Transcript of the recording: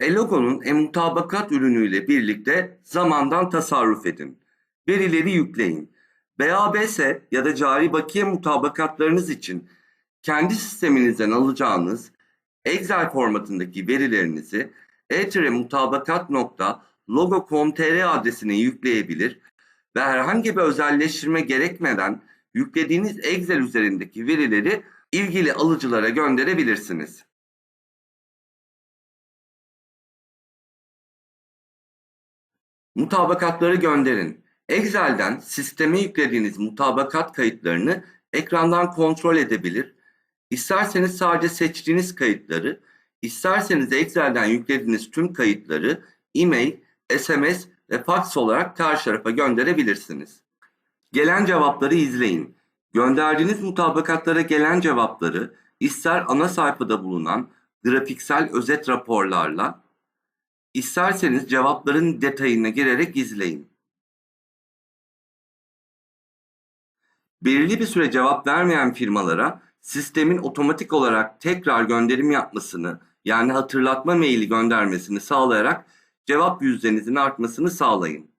Elogo'nun e-mutabakat ürünüyle birlikte zamandan tasarruf edin. Verileri yükleyin. BABS ya da cari bakiye mutabakatlarınız için kendi sisteminizden alacağınız Excel formatındaki verilerinizi e-mutabakat.logo.com.tr adresine yükleyebilir ve herhangi bir özelleştirme gerekmeden yüklediğiniz Excel üzerindeki verileri ilgili alıcılara gönderebilirsiniz. Mutabakatları gönderin. Excel'den sisteme yüklediğiniz mutabakat kayıtlarını ekrandan kontrol edebilir. İsterseniz sadece seçtiğiniz kayıtları, isterseniz Excel'den yüklediğiniz tüm kayıtları e-mail, SMS ve fax olarak karşı tarafa gönderebilirsiniz. Gelen cevapları izleyin. Gönderdiğiniz mutabakatlara gelen cevapları ister ana sayfada bulunan grafiksel özet raporlarla, isterseniz cevapların detayına girerek izleyin. Belirli bir süre cevap vermeyen firmalara sistemin otomatik olarak tekrar gönderim yapmasını yani hatırlatma maili göndermesini sağlayarak cevap yüzdenizin artmasını sağlayın.